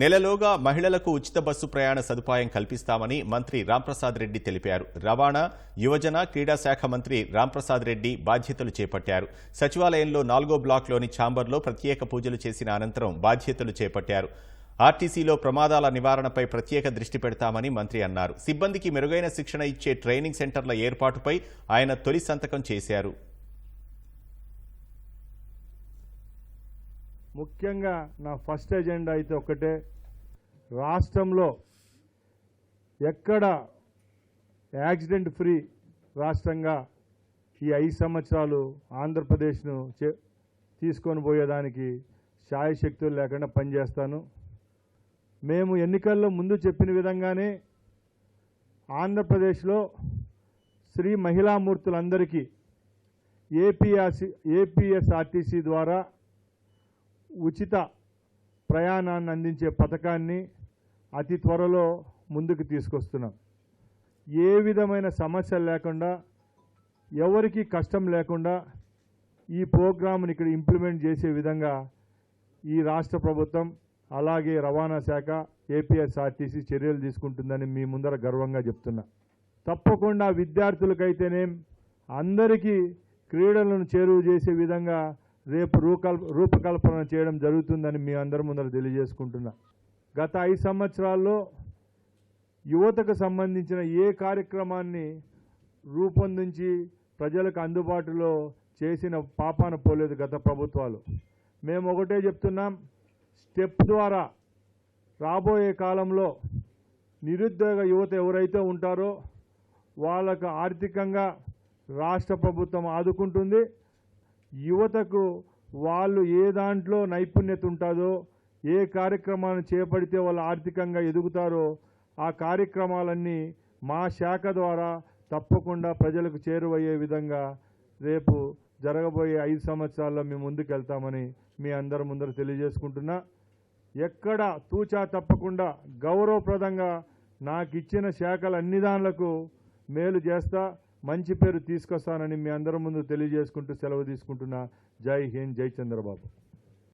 నెలలోగా మహిళలకు ఉచిత బస్సు ప్రయాణ సదుపాయం కల్పిస్తామని మంత్రి రాంప్రసాద్ రెడ్డి తెలిపారు. రవాణా యువజన క్రీడా శాఖ మంత్రి రాంప్రసాద్ రెడ్డి బాధ్యతలు చేపట్టారు. సచివాలయంలో నాలుగో బ్లాక్లోని ఛాంబర్లో ప్రత్యేక పూజలు చేసిన అనంతరం బాధ్యతలు చేపట్టారు. ఆర్టీసీలో ప్రమాదాల నివారణపై ప్రత్యేక దృష్టి పెడతామని మంత్రి అన్నారు. సిబ్బందికి మెరుగైన శిక్షణ ఇచ్చే ట్రైనింగ్ సెంటర్ల ఏర్పాటుపై ఆయన తొలి సంతకం చేశారు. ముఖ్యంగా నా ఫస్ట్ ఎజెండా అయితే ఒకటే రాష్ట్రంలో ఎక్కడ యాక్సిడెంట్ ఫ్రీ రాష్ట్రంగా ఈ ఐదు సంవత్సరాలు ఆంధ్రప్రదేశ్ను చే తీసుకొని పోయేదానికి శాయశక్తులు లేకుండా పనిచేస్తాను. మేము ఎన్నికల్లో ముందు చెప్పిన విధంగానే ఆంధ్రప్రదేశ్లో శ్రీ మహిళామూర్తులందరికీ ఏపీఆర్సి ఏపీఎస్ఆర్టీసీ ద్వారా ఉచిత ప్రయాణాన్ని అందించే పథకాన్ని అతి త్వరలో ముందుకు తీసుకొస్తున్నాం. ఏ విధమైన సమస్యలు లేకుండా ఎవరికి కష్టం లేకుండా ఈ ప్రోగ్రామ్ని ఇక్కడ ఇంప్లిమెంట్ చేసే విధంగా ఈ రాష్ట్ర ప్రభుత్వం అలాగే రవాణా శాఖ ఏపీఎస్ఆర్టీసీ చర్యలు తీసుకుంటుందని మీ ముందర గర్వంగా చెప్తున్నా. తప్పకుండా విద్యార్థులకైతేనేం అందరికీ క్రీడలను చేరువ చేసే విధంగా రేపు రూకల్ రూపకల్పన చేయడం జరుగుతుందని మీ అందరి ముందర తెలియజేసుకుంటున్నా. గత ఐదు సంవత్సరాల్లో యువతకు సంబంధించిన ఏ కార్యక్రమాన్ని రూపొందించి ప్రజలకు అందుబాటులో చేసిన పాపాన పోలేదు గత ప్రభుత్వాలు. మేము ఒకటే చెప్తున్నాం స్టెప్ ద్వారా రాబోయే కాలంలో నిరుద్యోగ యువత ఎవరైతే ఉంటారో వాళ్ళకు ఆర్థికంగా రాష్ట్ర ప్రభుత్వం ఆదుకుంటుంది. యువతకు వాళ్ళు ఏ దాంట్లో నైపుణ్యత ఉంటుందో ఏ కార్యక్రమాన్ని చేపడితే వాళ్ళు ఆర్థికంగా ఎదుగుతారో ఆ కార్యక్రమాలన్నీ మా శాఖ ద్వారా తప్పకుండా ప్రజలకు చేరువయ్యే విధంగా రేపు జరగబోయే ఐదు సంవత్సరాల్లో మేము ముందుకెళ్తామని మీ అందరి ముందర తెలియజేసుకుంటున్నా. ఎక్కడ తూచా తప్పకుండా గౌరవప్రదంగా నాకు ఇచ్చిన శాఖలు అన్ని దానిలకు మేలు చేస్తా. మంచి పేరు తీసుకొస్తానని మీ అందరి ముందు తెలియజేసుకుంటూ సెలవు తీసుకుంటున్నా. జై హింద్ జై చంద్రబాబు.